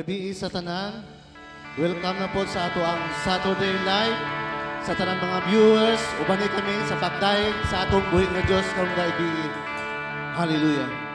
gabi sa tanan. Welcome na po sa ato ang Saturday night sa tanan mga viewers. Ubani kami sa pagdaig sa atong buhay nga Diyos kung kaibigan. Hallelujah.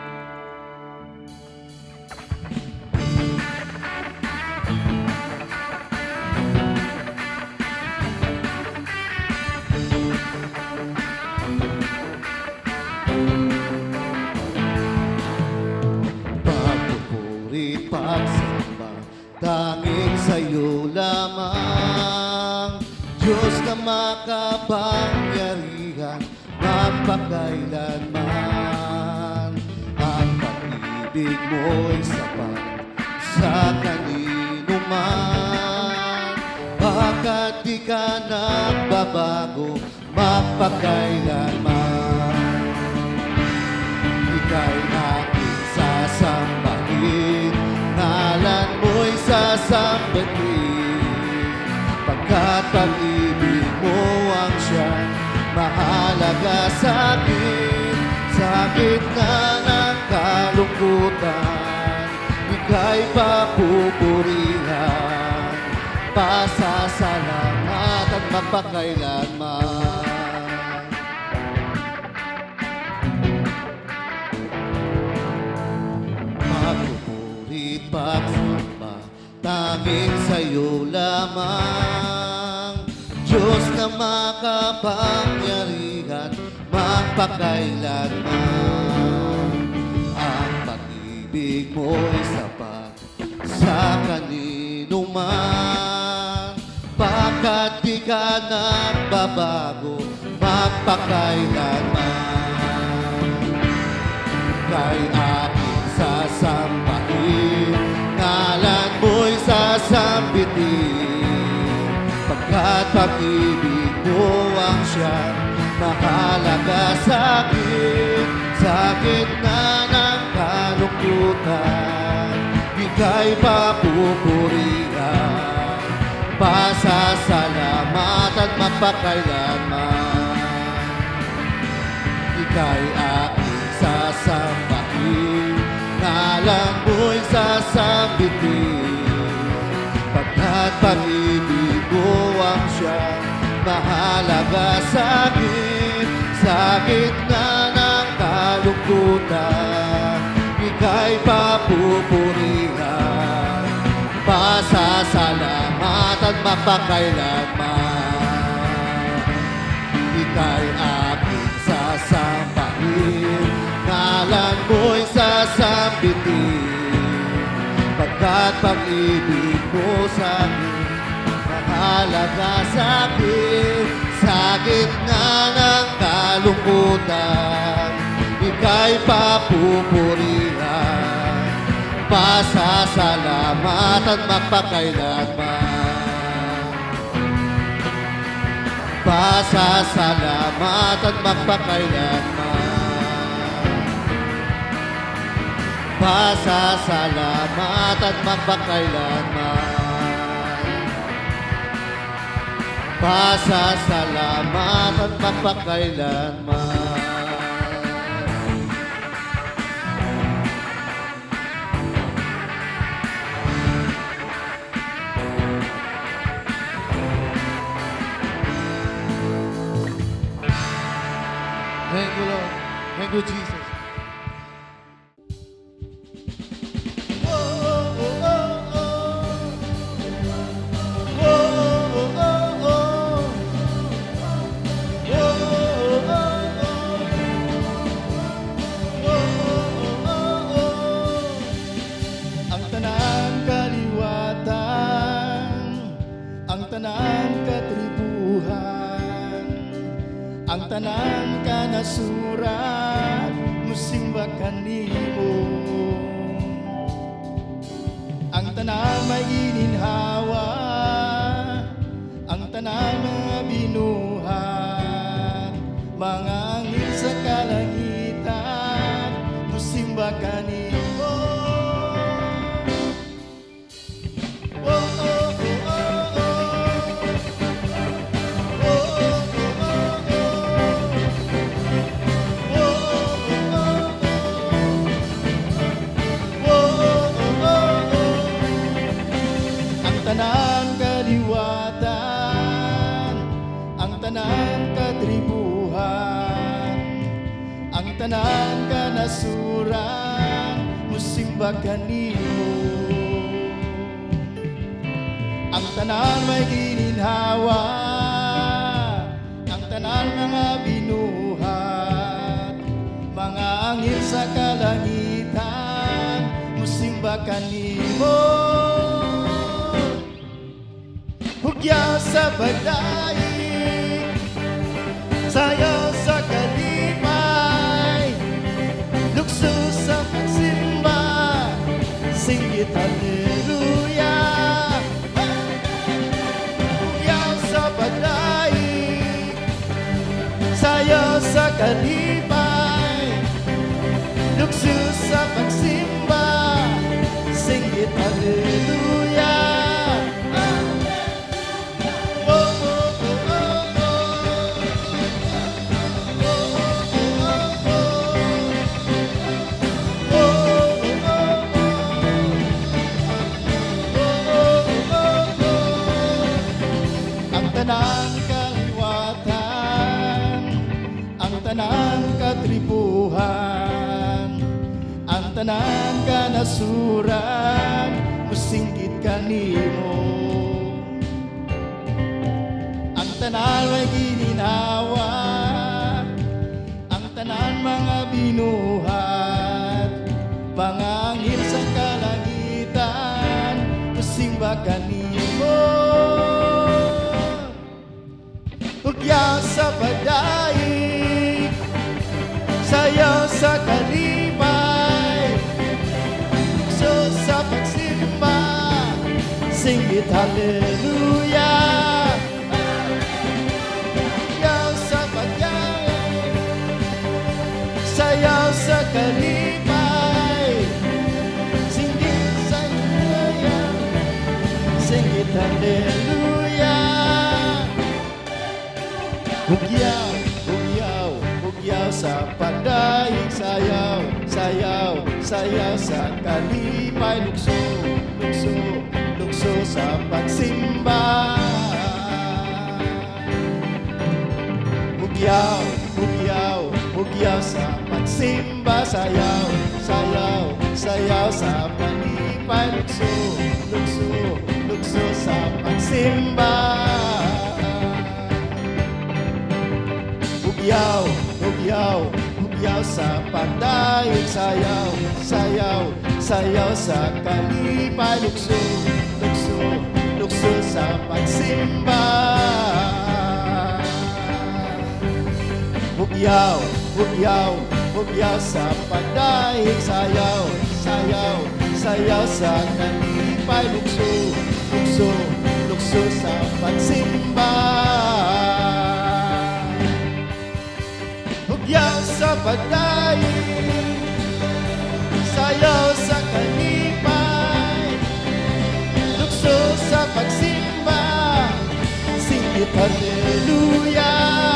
Makapangyarihan, magpakailanman. Ang pag-ibig mo'y sapat sa kanino man. Bakit di ka nagbabago, magpakailanman. Ika'y aking sasambahin Ngalan mo'y sasambahin Pagkat pag-ibig Mahalaga sa akin. Sa gitna ng kalungkutan Ika'y papupurihan. Pasasalamat at magpakailanman. Magpupurit pagsamba Tanging sa'yo lamang. Diyos na makapangyarihan Magpakailanman Ang pag-ibig mo'y sapat Sa kanino man. Pagkat di ka nagbabago Magpakailanman. Kay aking sasambahin Ngalan mo'y sasambitin Pagkat pag-ibig mo ang siyang Mahalaga sa akin Sa gitna ng kalungkutan Ika'y papupurihan Pasasalamat at magpakailanman. Ika'y aking sasambahin Ngalan mo'y sasambitin. Pagkat pag-ibig mo ang siyang Mahalaga sa akin Sa gitna ng kalungkutan Ika'y papupurihan Pasasalamat at mapakailanman. Ika'y aking sasambahin Ngalan mo'y sasambitin Pagkat pag-ibig mo sa Mahalaga sa akin Sa gitna ng kalungkutan Ika'y papupurihan. Pasasalamat at magpakailanman. Pasasalamat at magpakailanman. Pasasalamat at magpakailanman Pasasalamat at magpakailanman Thank you, Lord. Thank you, Jesus. Ang tanan kanimo ang tanan may gininhawa ang tanan mga binuhat mga angin sa kalangitan musimba kanimo. Hugya sa bagay Lukso angin sa kalangitan, musimba kanimo. Ugya sa pagdaig, sayaw sa kalipay, so sa pagsimba, singit hallelujah. Hallelujah. Hugyaw, hugyaw, hugyaw sa pagdaig Sayaw, sayaw, sayaw sa kalipay Lukso, lukso, lukso sa pagsimba. Hugyaw, hugyaw, hugyaw sa pagsimba. Sayaw, sayaw, sayaw sa panipay Lukso, lukso, lukso sa pagsimba Hugyaw, hugyaw, hugyaw sa pagdaig Sayaw, sayaw, sayaw sa kalipay Lukso, lukso, lukso sa pagsimba. Hugyaw, hugyaw, hugyaw sa pagdaig Sayaw, sayaw, sayaw sa kalipay Lukso, lukso, lukso sa pagsimba Hugyaw sa pagdaig Sayaw sa kalipay Lukso sa pagsimba Singit hallelujah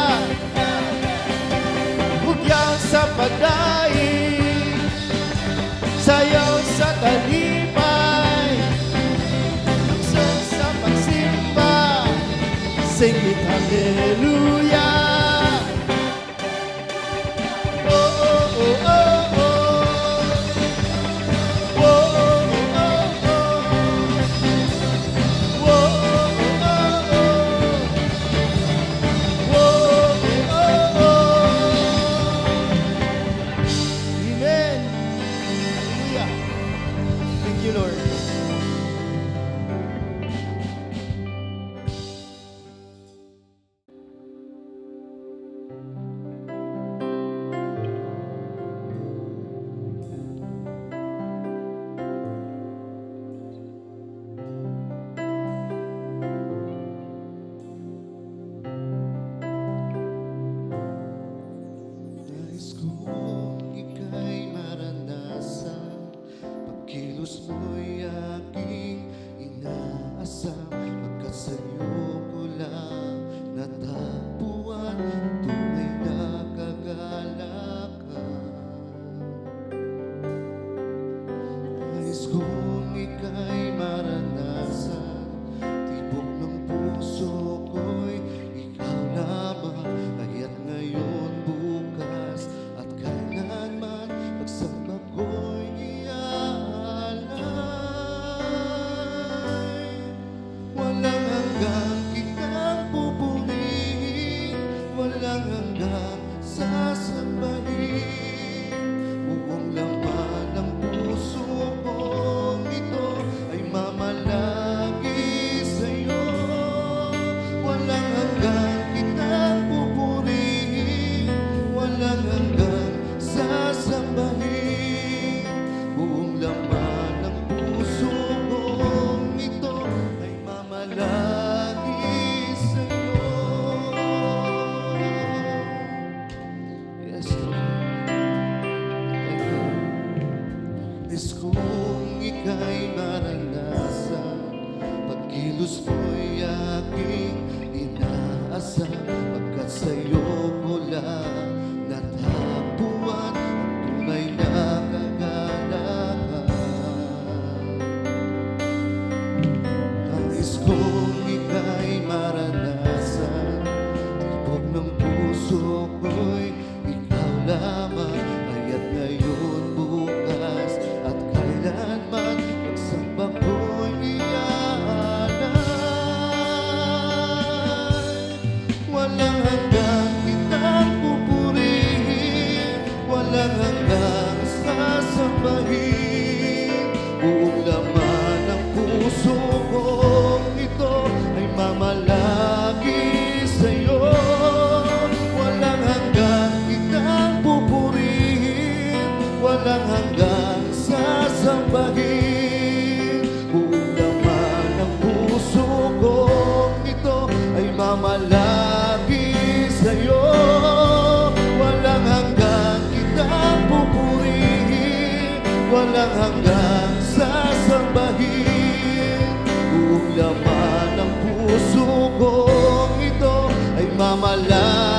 Ay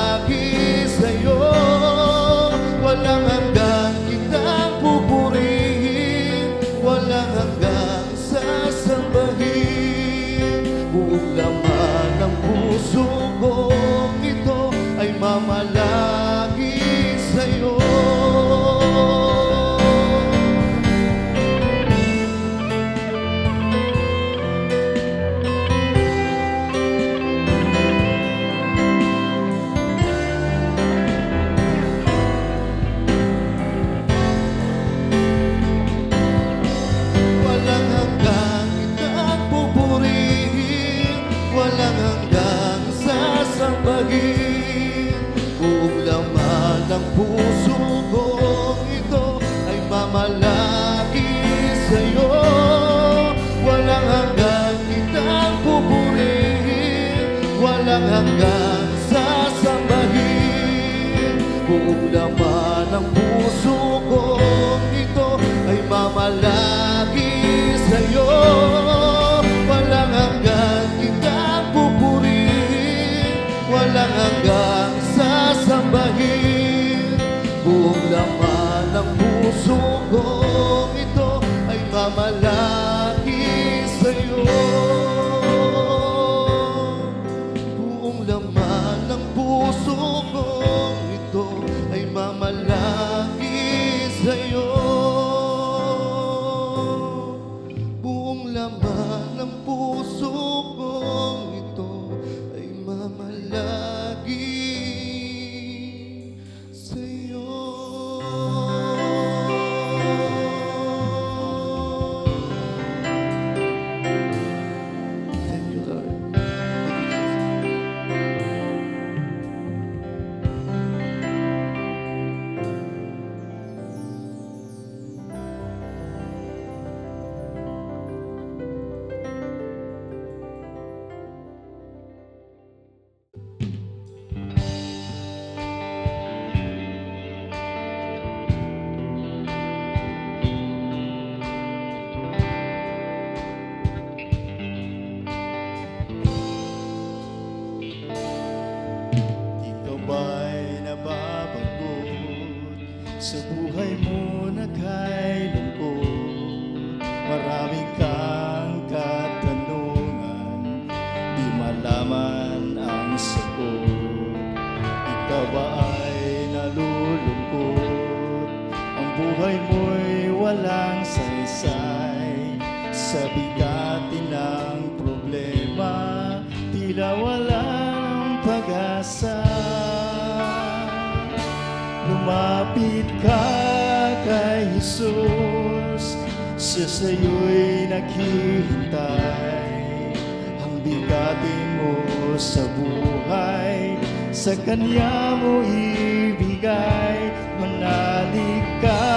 Siya sa'yo'y naghihintay Ang bigatin mo sa buhay. Sa Kanya mo ibigay Manalig ka.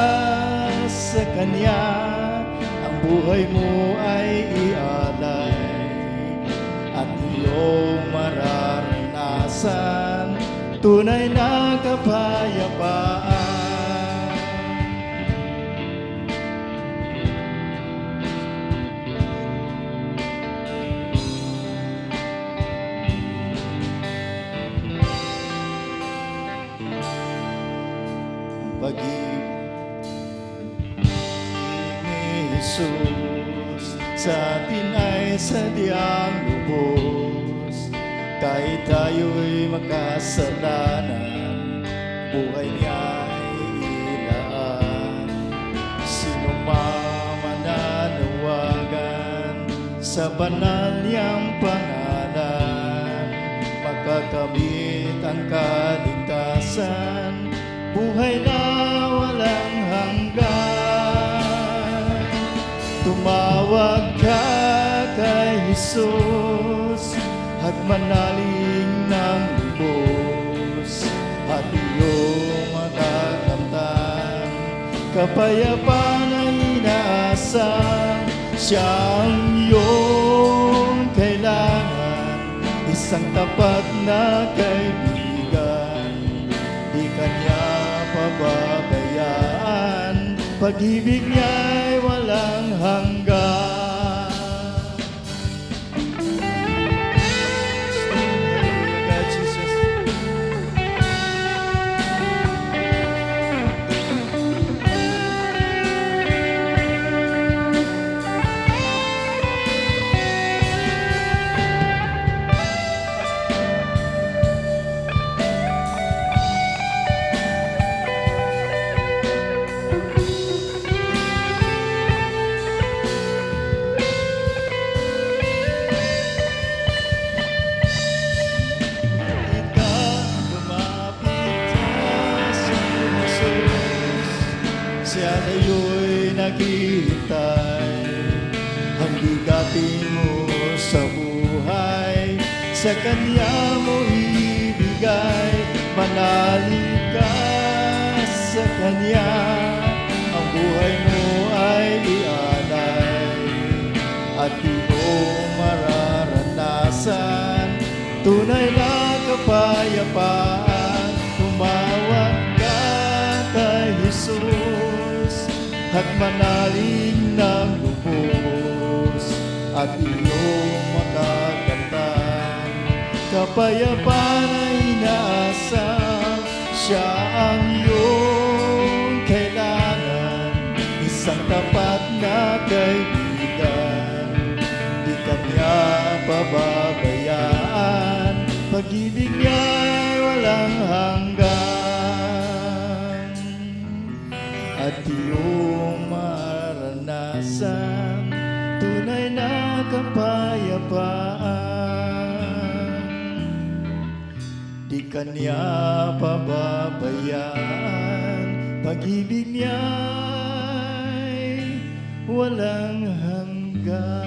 Sa Kanya Ang buhay mo ay ialay. At iyong mararanasan Tunay na kapayapaan pag-ibig. Ni Jesus sa atin ay sadyang lubos. Kahit tayo'y makasalanan buhay niya'y ilaan. Sino mananawagan sa banal niyang pangalan makakamit ang kaligtasan buhay na walang hanggan. Tumawag ka kay Jesus at manaling ng lubos. At iyong makakamtan kapayapaan na inaasam siyang iyong kailangan isang tapat na kaibigan pag-ibig niya'y walang hanggan naghihintay Ang bigatin mo sa buhay Sa Kanya mo ibigay. Manalig ka sa Kanya Ang buhay mo ay ialay. At iyong mararanasan Tunay na kapayapaan At manaling ng lubos At iyong makakamtan Kapayapaan ay inaasam Siya ang iyong kailangan. Isang tapat na kaibigan Di kanya pababayaan. Pag-ibig niya'y walang hanggan. At iyong kapayapaan Di kanya pababayaan Pag-ibig niya'y walang hanggan.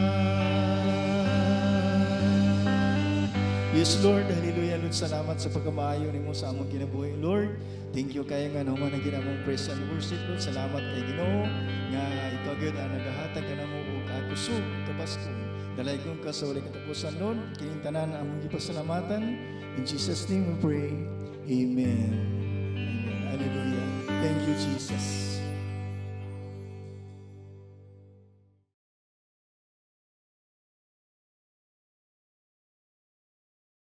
Yes, Lord. Hallelujah. Lord, salamat sa pagkamaayo ni mo sa among kinabuhi. Lord, thank you kaya nga naman ang ginamong praise and worship. Lord, salamat kay Ginoo nga ikaw gyud ang nagahatag ka namo og akusog kabaskong. Dalay kong ka sa walang katapusan, Lord. Kining tanan ang among gipasalamatan. In Jesus' name we pray. Amen. Amen. Hallelujah. Thank you, Jesus.